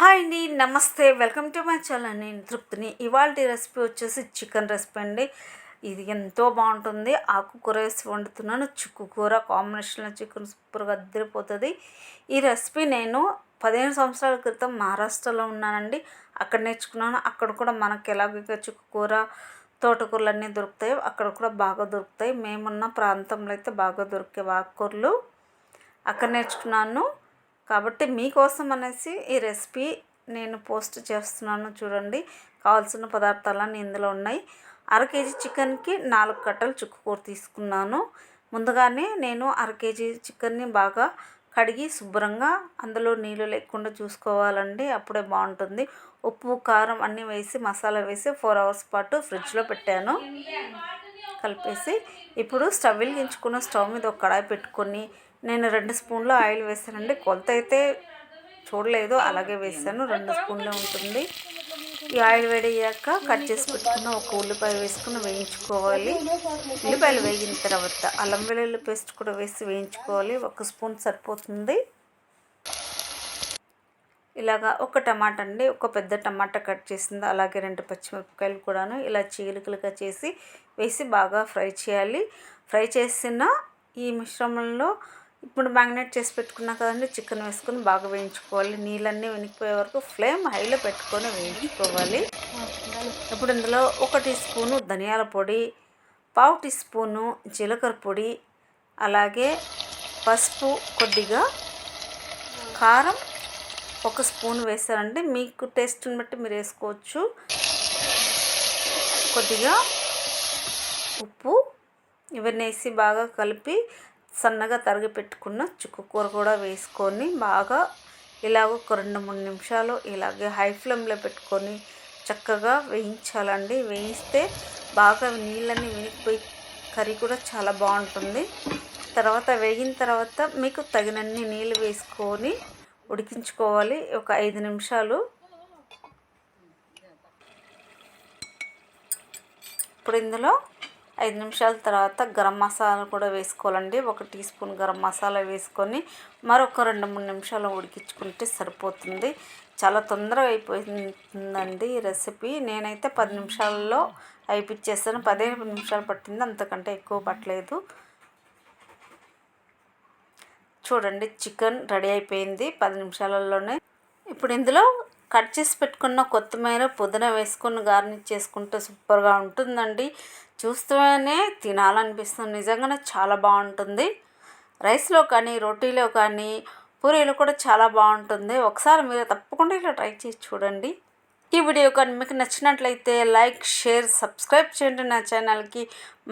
Hi అండి నమస్తే. Welcome to my channel. నేను తృప్తిని. ఇవాళ రెసిపీ వచ్చేసి చికెన్ రెసిపీ అండి. ఇది ఎంతో బాగుంటుంది. ఆకుకూర వేసి వండుతున్నాను. చిక్కుకూర కాంబినేషన్లో చికెన్ సూపర్గా అద్దరిపోతుంది. ఈ రెసిపీ నేను పదిహేను సంవత్సరాల క్రితం మహారాష్ట్రలో ఉన్నానండి. అక్కడ నేర్చుకున్నాను. అక్కడ కూడా మనకి ఎలాగో చిక్కుకూర తోటకూరలు అన్నీ దొరుకుతాయి. అక్కడ కూడా బాగా దొరుకుతాయి. మేమున్న ప్రాంతంలో అయితే బాగా దొరికే ఆకుకూరలు అక్కడ నేర్చుకున్నాను. కాబట్టి మీకోసం అనేసి ఈ రెసిపీ నేను పోస్ట్ చేస్తున్నాను చూడండి. కావాల్సిన పదార్థాలన్నీ ఇందులో ఉన్నాయి. అర కేజీ చికెన్కి నాలుగు కట్టలు చుక్కకూర తీసుకున్నాను. ముందుగానే నేను అర కేజీ చికెన్ని బాగా కడిగి శుభ్రంగా అందులో నీళ్ళు లేకుండా చూసుకోవాలండి. అప్పుడే బాగుంటుంది. ఉప్పు కారం అన్నీ వేసి మసాలా వేసి ఫోర్ అవర్స్ పాటు ఫ్రిడ్జ్లో పెట్టాను. కలిపేసి ఇప్పుడు స్టవ్ వెలిగించుకున్న స్టవ్ మీద ఒక కడాయి పెట్టుకొని నేను రెండు స్పూన్లు ఆయిల్ వేసానండి. కొలత అయితే చూడలేదు అలాగే వేసాను. రెండు స్పూన్లే ఉంటుంది. ఈ ఆయిల్ వేడయ్యాక కట్ చేసి పెట్టుకున్న ఒక ఉల్లిపాయ వేసుకుని వేయించుకోవాలి. ఉల్లిపాయలు వేగిన తర్వాత అల్లం వెల్లుల్లి పేస్ట్ కూడా వేసి వేయించుకోవాలి. ఒక స్పూన్ సరిపోతుంది. ఇలాగా ఒక టమాటా అండి ఒక పెద్ద టమాటా కట్ చేసింది. అలాగే రెండు పచ్చిమిరపకాయలు కూడాను ఇలా చీలికలుగా చేసి వేసి బాగా ఫ్రై చేయాలి. ఫ్రై చేసిన ఈ మిశ్రమంలో ఇప్పుడు మ్యాగ్నేట్ చేసి పెట్టుకున్నా కదండి చికెన్ వేసుకొని బాగా వేయించుకోవాలి. నీళ్ళన్నీ వెనికిపోయే వరకు ఫ్లేమ్ హైలో పెట్టుకొని వేయించుకోవాలి. ఇప్పుడు ఇందులో ఒక టీ స్పూను ధనియాల పొడి పావు టీ స్పూను జీలకర్ర పొడి అలాగే పసుపు కొద్దిగా కారం ఒక స్పూన్ వేసారండి మీకు టేస్ట్ని బట్టి మీరు వేసుకోవచ్చు. కొద్దిగా ఉప్పు ఇవన్నీ వేసి బాగా కలిపి సన్నగా తరిగి పెట్టుకున్న కూర కూడా వేసుకొని బాగా ఇలాగ ఒక రెండు మూడు నిమిషాలు ఇలాగే హై ఫ్లేమ్లో పెట్టుకొని చక్కగా వేయించాలండి. వేయిస్తే బాగా నీళ్ళని వినిగిపోయి కర్రీ కూడా చాలా బాగుంటుంది. తర్వాత వేగిన తర్వాత మీకు తగినన్ని నీళ్ళు వేసుకొని ఉడికించుకోవాలి. ఒక ఐదు నిమిషాలు. ఇప్పుడు ఇందులో ఐదు నిమిషాల తర్వాత గరం మసాలా కూడా వేసుకోవాలండి. ఒక టీ స్పూన్ గరం మసాలా వేసుకొని మరొక రెండు మూడు నిమిషాలు ఉడికించుకుంటే సరిపోతుంది. చాలా తొందరగా అయిపోతుందండి ఈ రెసిపీ. నేనైతే పది నిమిషాల్లో అయిపించేస్తాను పదిహేను నిమిషాలు పట్టింది. అంతకంటే ఎక్కువ పట్టలేదు. చూడండి చికెన్ రెడీ అయిపోయింది. పది నిమిషాలలోనే. ఇప్పుడు ఇందులో కట్ చేసి పెట్టుకున్న కొత్తిమీర పుదీనా వేసుకొని గార్నిష్ చేసుకుంటే సూపర్గా ఉంటుందండి. చూస్తూనే తినాలనిపిస్తుంది. నిజంగానే చాలా బాగుంటుంది. రైస్లో కానీ రోటీలో కానీ పూరీలు కూడా చాలా బాగుంటుంది. ఒకసారి మీరు తప్పకుండా ఇలా ట్రై చేసి చూడండి. ఈ వీడియో కానీ మీకు నచ్చినట్లయితే లైక్ షేర్ సబ్స్క్రైబ్ చేయండి నా ఛానల్కి.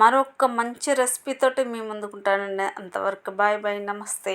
మరొక మంచి రెసిపీతోటి మీ ముందుకుంటానండి. అంతవరకు బాయ్ బాయ్ నమస్తే.